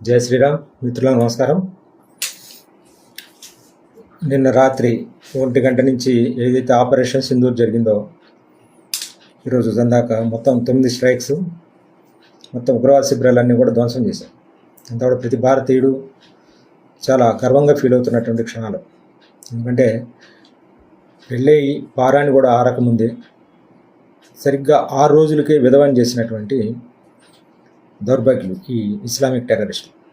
జై శ్రీరామ్. మిత్రులకు నమస్కారం. నిన్న రాత్రి ఒంటి గంట నుంచి ఏదైతే ఆపరేషన్ సింధూర్ జరిగిందో ఈరోజు దాక మొత్తం తొమ్మిది స్ట్రైక్స్ మొత్తం ఉగ్రవాద శిబిరాలన్నీ కూడా ధ్వంసం చేశాం అంతా కూడా ప్రతి భారతీయుడు చాలా గర్వంగా ఫీల్ అవుతున్నటువంటి క్షణాలు. ఎందుకంటే వెళ్ళే ఈ వారాన్ని కూడా ఆరకముందే సరిగ్గా ఆరు రోజులకే విధవం చేసినటువంటి దౌర్భాగ్యులు ఈ ఇస్లామిక్ టెర్రరిస్టులు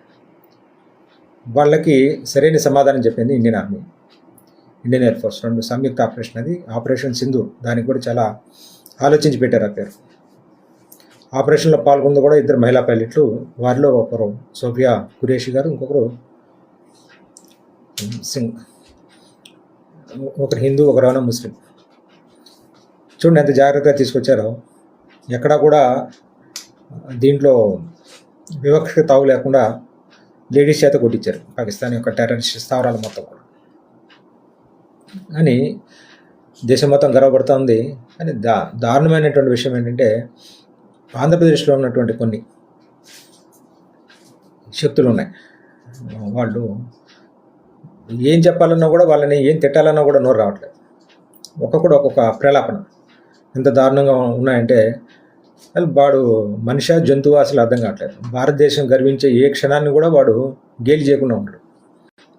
వాళ్ళకి సరైన సమాధానం చెప్పింది Indian army. Indian air force రెండు సంయుక్త ఆపరేషన్ అది. ఆపరేషన్ సింధు దానికి కూడా చాలా ఆలోచించి పెట్టారు ఆ పేరు. ఆపరేషన్లో పాల్గొంది కూడా ఇద్దరు మహిళా పైలట్లు వారిలో ఒకరు సోఫియా కురేషి గారు ఇంకొకరు సింగ్. ఒకరు హిందూ ఒకరు ముస్లిం. చూడండి ఎంత జాగ్రత్తగా తీసుకొచ్చారో. ఎక్కడా కూడా దీంట్లో వివక్ష తావు లేకుండా లేడీస్ చేత కొట్టించారు పాకిస్తాన్ యొక్క టెర్రరిస్ట్ స్థావరాలు మొత్తం కూడా. అని దేశం మొత్తం గర్వపడుతుంది. కానీ దా దారుణమైనటువంటి విషయం ఏంటంటే ఆంధ్రప్రదేశ్లో ఉన్నటువంటి కొన్ని శక్తులు ఉన్నాయి వాళ్ళు ఏం చెప్పాలన్నా కూడా వాళ్ళని ఏం తిట్టాలన్నా కూడా నోరు రావట్లేదు. ఒక్కొక్కడు ఒక్కొక్క ప్రలాపన. ఎంత దారుణంగా ఉన్నాయంటే వాడు మనిషి జంతువు అసలు అర్థం కావట్లేదు. భారతదేశం గర్వించే ఏ క్షణాన్ని కూడా వాడు గేలి చేయకుండా ఉంటాడు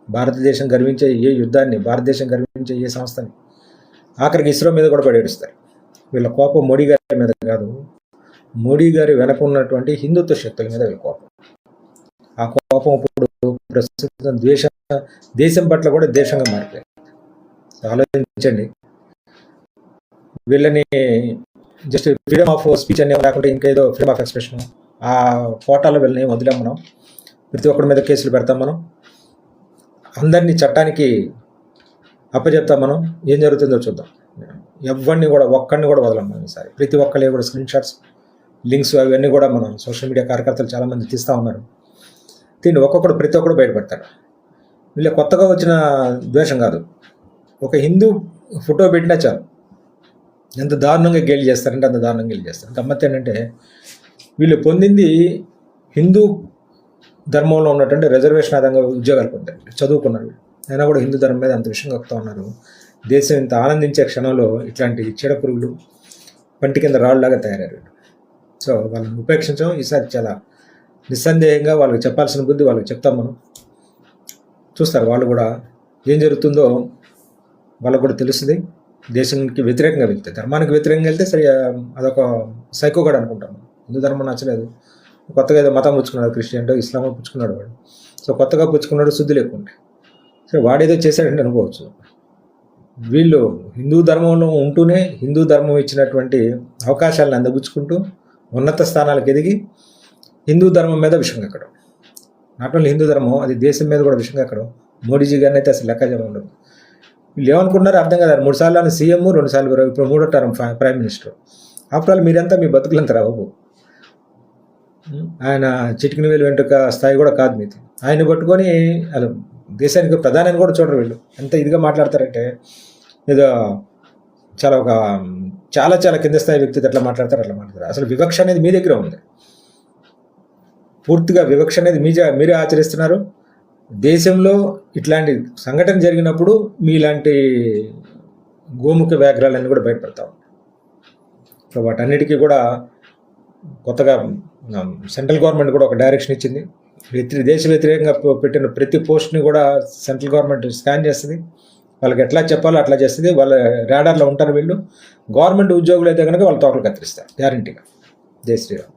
భారతదేశం గర్వించే ఏ యుద్ధాన్ని భారతదేశం గర్వించే ఏ సంస్థని ఆఖరికి ఇస్రో మీద కూడా పడేడుస్తారు వీళ్ళ కోపం మోడీ గారి మీద కాదు మోడీ గారి వెనక ఉన్నటువంటి హిందుత్వ శక్తుల మీద వీళ్ళ కోపం. ఆ కోపం ఇప్పుడు ప్రస్తుతం ద్వేష దేశం పట్ల కూడా దేశంగా మారిపోయింది. ఆలోచించండి. వీళ్ళని జస్ట్ ఫ్రీడమ్ ఆఫ్ స్పీచ్ అనే లేకుంటే ఇంకేదో ఫ్రీడమ్ ఆఫ్ ఎక్స్ప్రెషన్. ఆ కోటాలో వెళ్ళినవి వదిలేం మనం. ప్రతి ఒక్కరి మీద కేసులు పెడతాం మనం. అందరినీ చట్టానికి అప్పచెప్తాం మనం. ఏం జరుగుతుందో చూద్దాం. ఎవరిని కూడా ఒక్కడిని కూడా వదలం మనం ఈసారి. ప్రతి ఒక్కరి కూడా స్క్రీన్ షాట్స్ లింక్స్ అవన్నీ కూడా మనం సోషల్ మీడియా కార్యకర్తలు చాలామంది తీస్తూ ఉన్నారు. దీన్ని ఒక్కొక్కడు ప్రతి ఒక్కడు బయటపడతాడు. వీళ్ళ కొత్తగా వచ్చిన ద్వేషం కాదు. ఒక హిందూ ఫోటో పెట్టినా చాలు. ఎంత దారుణంగా గేలి చేస్తారంటే అంత దారుణంగా గేలి చేస్తారు. గమ్మత్ ఏంటంటే వీళ్ళు పొందింది హిందూ ధర్మంలో ఉన్నటువంటి రిజర్వేషన్ ఆధారంగా ఉద్యోగాలు పొందారు. చదువుకున్నారు అయినా కూడా హిందూ ధర్మం మీద అంత విషయం కక్కుతా ఉన్నారు. దేశం ఇంత ఆనందించే క్షణంలో ఇట్లాంటి చీడపురుగులు పంటి కింద రాళ్ళలాగా తయారయ్యారు సో వాళ్ళని ఉపేక్షించడం ఈసారి చాలా నిస్సందేహంగా వాళ్ళకి చెప్పాల్సిన బుద్ధి వాళ్ళకి చెప్తాం మనం. చూస్తారు వాళ్ళు కూడా ఏం జరుగుతుందో వాళ్ళకు కూడా తెలుస్తుంది. దేశానికి వ్యతిరేకంగా వెళ్తే ధర్మానికి వ్యతిరేకంగా వెళ్తే సరి అదొక సైకోగాడు అనుకుంటాను హిందూ ధర్మం నచ్చలేదు. కొత్తగా ఏదో మతం పుచ్చుకున్నాడు క్రిస్టియన్ ఇస్లాం పుచ్చుకున్నాడు వాడు. సో కొత్తగా పుచ్చుకున్నాడు శుద్ధి లేకుండా సరే వాడేదో చేశాడంటే అనుకోవచ్చు. వీళ్ళు హిందూ ధర్మంలో ఉంటూనే హిందూ ధర్మం ఇచ్చినటువంటి అవకాశాలను అందబుచ్చుకుంటూ ఉన్నత స్థానాలకు ఎదిగి హిందూ ధర్మం మీద విషయం ఎక్కడం నాట్ ఓన్లీ హిందూ ధర్మం అది దేశం మీద కూడా విషయం ఎక్కడం మోడీజీ గారిని అయితే అసలు లెక్కజాలం ఉండదు వీళ్ళు ఏమనుకుంటున్నారో అర్థం కదా. మూడు సార్లు ఆయన సీఎం రెండు సార్లు ఇప్పుడు మూడో term prime minister. After all మీరంతా మీ బతుకులంతా రావు ఆయన చిటికిన వేలు వెంటుక స్థాయి కూడా కాదు మీది. ఆయన పట్టుకొని అలా దేశానికి ప్రధాని కూడా చూడరు వీళ్ళు. ఎంత ఇదిగా మాట్లాడతారంటే ఏదో చాలా ఒక చాలా చాలా కింద స్థాయి వ్యక్తి అట్లా మాట్లాడతారు అట్లా మాట్లాడతారు. అసలు వివక్ష అనేది మీ దగ్గర ఉంది. పూర్తిగా వివక్ష అనేది మీ మీరే ఆచరిస్తున్నారు. దేశంలో ఇట్లాంటి సంఘటన జరిగినప్పుడు మీలాంటి గోముఖ వ్యాఘ్రాలన్నీ కూడా బయటపడతాం. సో వాటన్నిటికీ కూడా కొత్తగా సెంట్రల్ గవర్నమెంట్ కూడా ఒక డైరెక్షన్ ఇచ్చింది. వ్యతిరే దేశ వ్యతిరేకంగా పెట్టిన ప్రతి పోస్ట్ని కూడా సెంట్రల్ గవర్నమెంట్ స్కాన్ చేస్తుంది. వాళ్ళకి ఎట్లా చెప్పాలో అట్లా చేస్తుంది. వాళ్ళ రాడార్లో ఉంటారు వీళ్ళు. గవర్నమెంట్ ఉద్యోగులు అయితే కనుక వాళ్ళ తోకలు కత్తిరిస్తారు గ్యారంటీగా జై శ్రీరామ్.